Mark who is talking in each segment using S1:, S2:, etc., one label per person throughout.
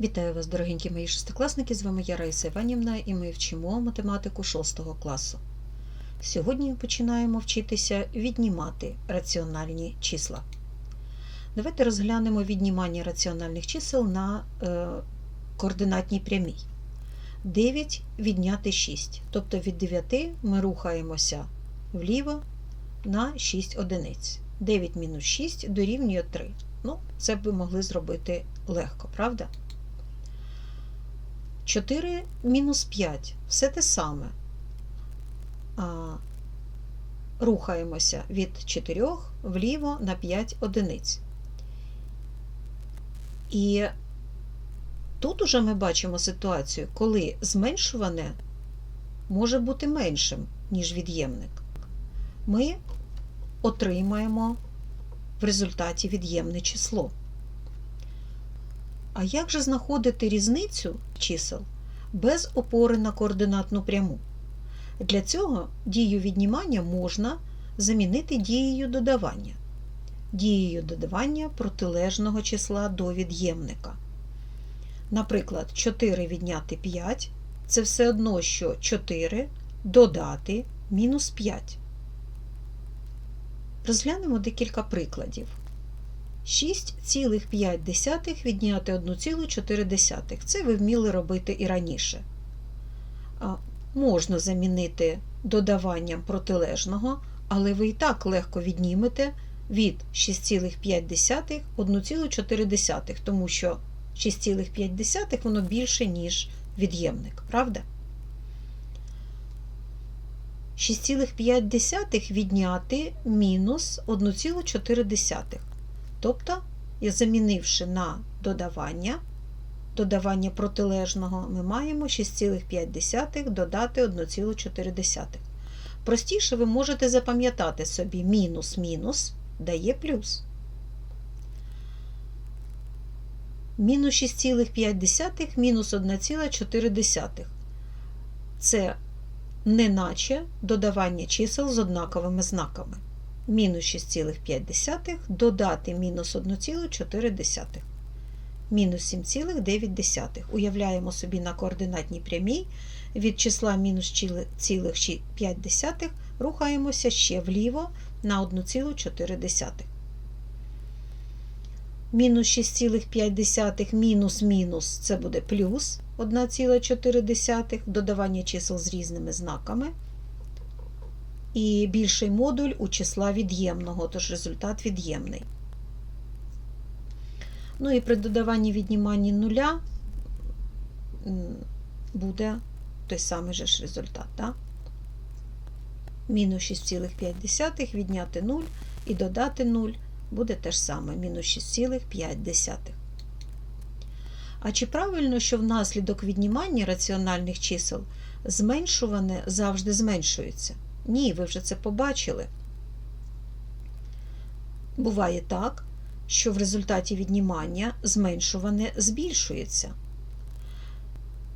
S1: Вітаю вас, дорогенькі мої шестикласники! З вами я Раїса Іванівна і ми вчимо математику 6 класу. Сьогодні починаємо вчитися віднімати раціональні числа. Давайте розглянемо віднімання раціональних чисел на е, координатній прямій. 9 відняти 6. Тобто від 9 ми рухаємося вліво на 6 одиниць. 9 мінус 6 дорівнює 3. Ну, це б ви могли зробити легко, правда? 4 мінус 5 все те саме. Рухаємося від 4 вліво на 5 одиниць. І тут уже ми бачимо ситуацію, коли зменшуване може бути меншим, ніж від'ємник. Ми отримаємо в результаті від'ємне число. А як же знаходити різницю чисел без опори на координатну пряму? Для цього дію віднімання можна замінити дією додавання, дією додавання протилежного числа до від'ємника. Наприклад, 4 відняти 5 це все одно, що 4 додати мінус 5. Розглянемо декілька прикладів. 6,5 відняти 1,4. Це ви вміли робити і раніше. Можна замінити додаванням протилежного, але ви і так легко віднімете від 6,5 1,4, тому що 6,5 воно більше, ніж від'ємник, правда? 6,5 відняти мінус 1,4. Тобто, замінивши на додавання, додавання протилежного, ми маємо 6,5 додати 1,4. Простіше ви можете запам'ятати собі мінус-мінус дає плюс. Мінус 6,5 мінус 1,4. Це неначе додавання чисел з однаковими знаками мінус 6,5 додати мінус 1,4. Мінус 7,9. Уявляємо собі на координатній прямій від числа мінус 0,5 рухаємося ще вліво на 1,4. Мінус 6,5 мінус мінус це буде плюс 1,4, додавання чисел з різними знаками і більший модуль у числа від'ємного, тож результат від'ємний. Ну і при додаванні відніманні нуля буде той самий же ж результат. Да? Мінус 6,5 відняти 0 і додати 0 буде те ж саме, мінус 6,5. А чи правильно, що внаслідок віднімання раціональних чисел зменшуване завжди зменшується? Ні, ви вже це побачили. Буває так, що в результаті віднімання зменшуване збільшується.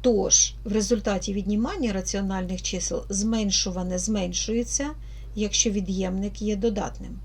S1: Тож, в результаті віднімання раціональних чисел зменшуване зменшується, якщо від'ємник є додатним.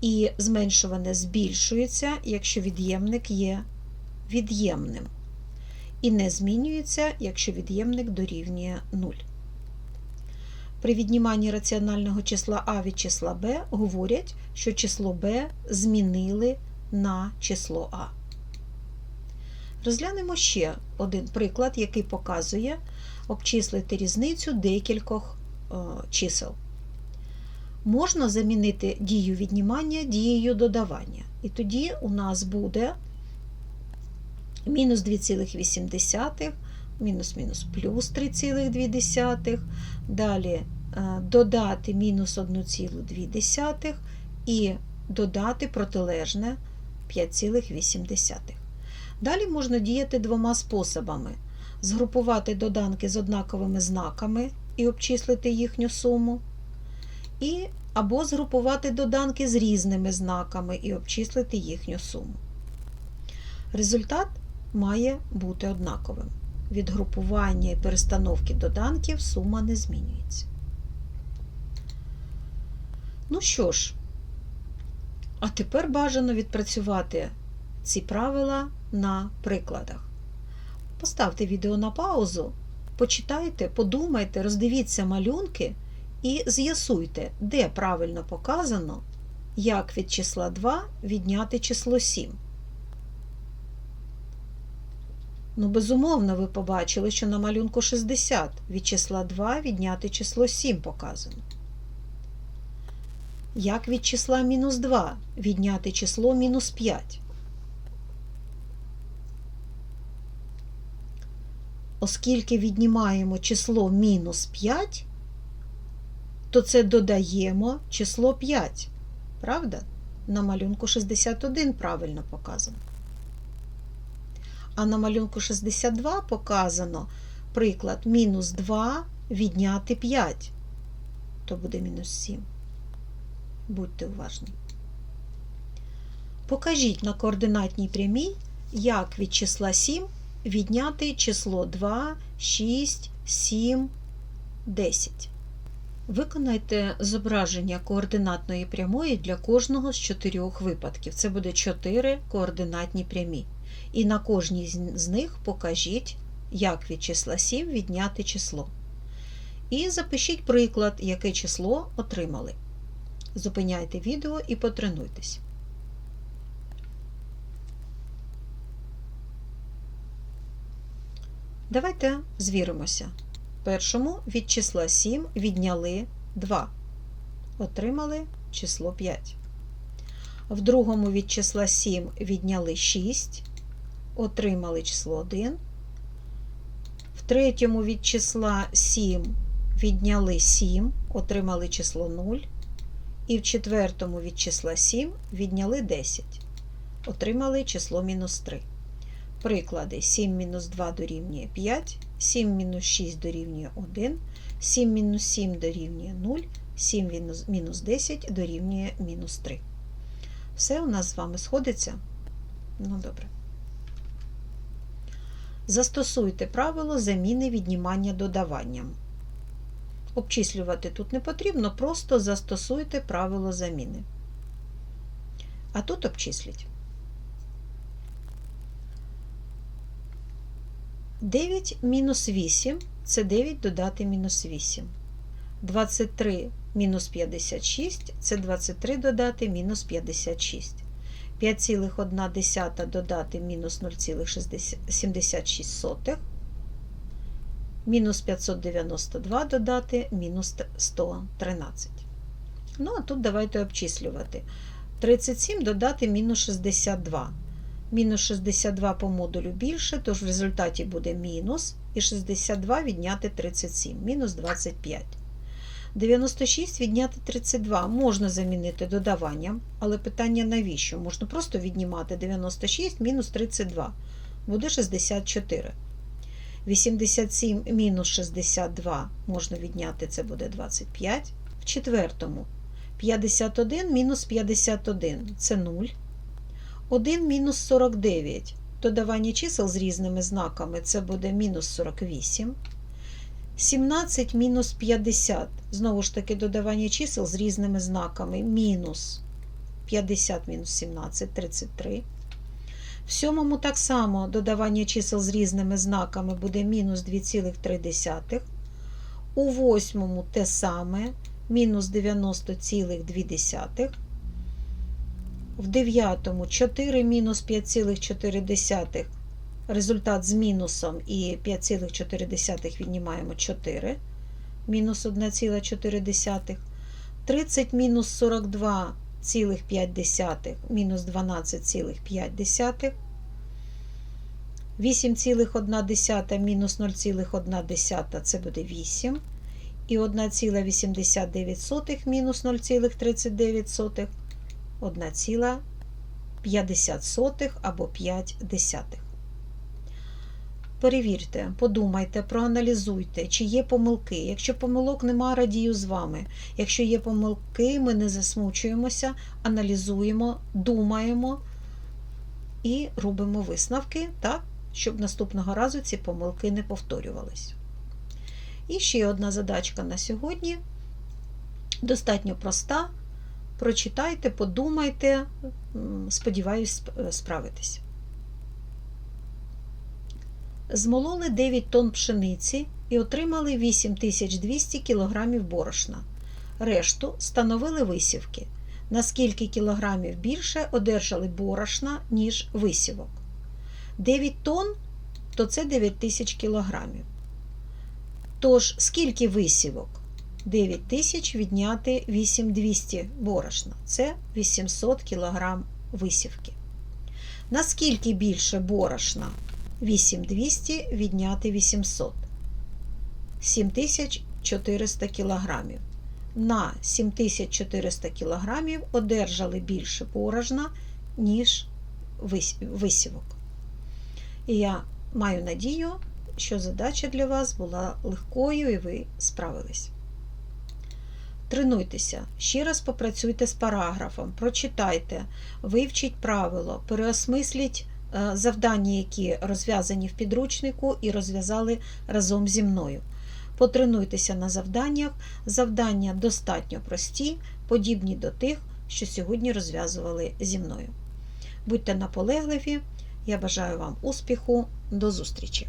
S1: І зменшуване збільшується, якщо від'ємник є від'ємним. І не змінюється, якщо від'ємник дорівнює 0. При відніманні раціонального числа А від числа Б говорять, що число Б змінили на число А. Розглянемо ще один приклад, який показує обчислити різницю декількох е, чисел. Можна замінити дію віднімання дією додавання. І тоді у нас буде мінус 2,8 мінус-мінус плюс 3,2, далі додати мінус 1,2 і додати протилежне 5,8. Далі можна діяти двома способами: згрупувати доданки з однаковими знаками і обчислити їхню суму, і або згрупувати доданки з різними знаками і обчислити їхню суму. Результат має бути однаковим. Від групування і перестановки доданків сума не змінюється. Ну що ж, а тепер бажано відпрацювати ці правила на прикладах. Поставте відео на паузу, почитайте, подумайте, роздивіться малюнки і з'ясуйте, де правильно показано, як від числа 2 відняти число 7. Ну, безумовно, ви побачили, що на малюнку 60 від числа 2 відняти число 7 показано. Як від числа мінус 2 відняти число мінус 5? Оскільки віднімаємо число мінус 5, то це додаємо число 5. Правда? На малюнку 61 правильно показано. А на малюнку 62 показано приклад мінус 2 відняти 5. То буде мінус 7. Будьте уважні. Покажіть на координатній прямій, як від числа 7 відняти число 2, 6, 7, 10. Виконайте зображення координатної прямої для кожного з чотирьох випадків. Це буде 4 координатні прямі. І на кожній з них покажіть, як від числа 7 відняти число. І запишіть приклад, яке число отримали. Зупиняйте відео і потренуйтесь. Давайте звіримося. Першому від числа 7 відняли 2. Отримали число 5. В другому від числа 7 відняли 6. Отримали число 1. В третьому від числа 7 відняли 7, отримали число 0. І в четвертому від числа 7 відняли 10. Отримали число мінус 3. Приклади 7 мінус 2 дорівнює 5, 7 мінус 6 дорівнює 1, 7 мінус 7 дорівнює 0, 7 мінус 10 дорівнює мінус 3. Все у нас з вами сходиться? Ну, добре. Застосуйте правило заміни віднімання додаванням. Обчислювати тут не потрібно, просто застосуйте правило заміни. А тут обчисліть. 9 мінус 8 це 9 додати мінус 8. 23 мінус 56 це 23 додати мінус 56. 5,1 додати мінус 0,76. Мінус 592 додати мінус 113. Ну, а тут давайте обчислювати. 37 додати мінус 62. Мінус 62 по модулю більше, тож в результаті буде мінус, і 62 відняти 37, мінус 25. 96 відняти 32 можна замінити додаванням, але питання навіщо? Можна просто віднімати 96 мінус 32, буде 64. 87 мінус 62 можна відняти, це буде 25. В четвертому 51 мінус 51 це 0. 1 мінус 49. Додавання чисел з різними знаками це буде мінус 48. 17 мінус 50. Знову ж таки, додавання чисел з різними знаками. Мінус 50 мінус 17 33. В сьомому так само додавання чисел з різними знаками буде мінус 2,3. У восьмому те саме мінус 90,2. В дев'ятому 4 мінус 5,4. Результат з мінусом і 5,4 віднімаємо 4. Мінус 1,4. 30 мінус 42,5 мінус 12,5. 8,1 мінус 0,1 це буде 8. І 1,89 мінус 0,39 1,50 або 5 десятих. Перевірте, подумайте, проаналізуйте, чи є помилки. Якщо помилок нема, радію з вами. Якщо є помилки, ми не засмучуємося, аналізуємо, думаємо і робимо висновки, так, щоб наступного разу ці помилки не повторювались. І ще одна задачка на сьогодні. Достатньо проста. Прочитайте, подумайте, сподіваюсь, справитесь. Змололи 9 тонн пшениці і отримали 8200 кг борошна. Решту становили висівки. На скільки кілограмів більше одержали борошна, ніж висівок. 9 тонн то це 9 тисяч кілограмів. Тож, скільки висівок? 9 тисяч відняти 8200 борошна. Це 800 кілограм висівки. Наскільки більше борошна? 8200 відняти 800. 7400 кілограмів. На 7400 кілограмів одержали більше борошна, ніж висівок. І я маю надію, що задача для вас була легкою і ви справились. Тренуйтеся, ще раз попрацюйте з параграфом, прочитайте, вивчіть правило, переосмисліть завдання, які розв'язані в підручнику, і розв'язали разом зі мною. Потренуйтеся на завданнях. Завдання достатньо прості, подібні до тих, що сьогодні розв'язували зі мною. Будьте наполегливі. Я бажаю вам успіху. До зустрічі!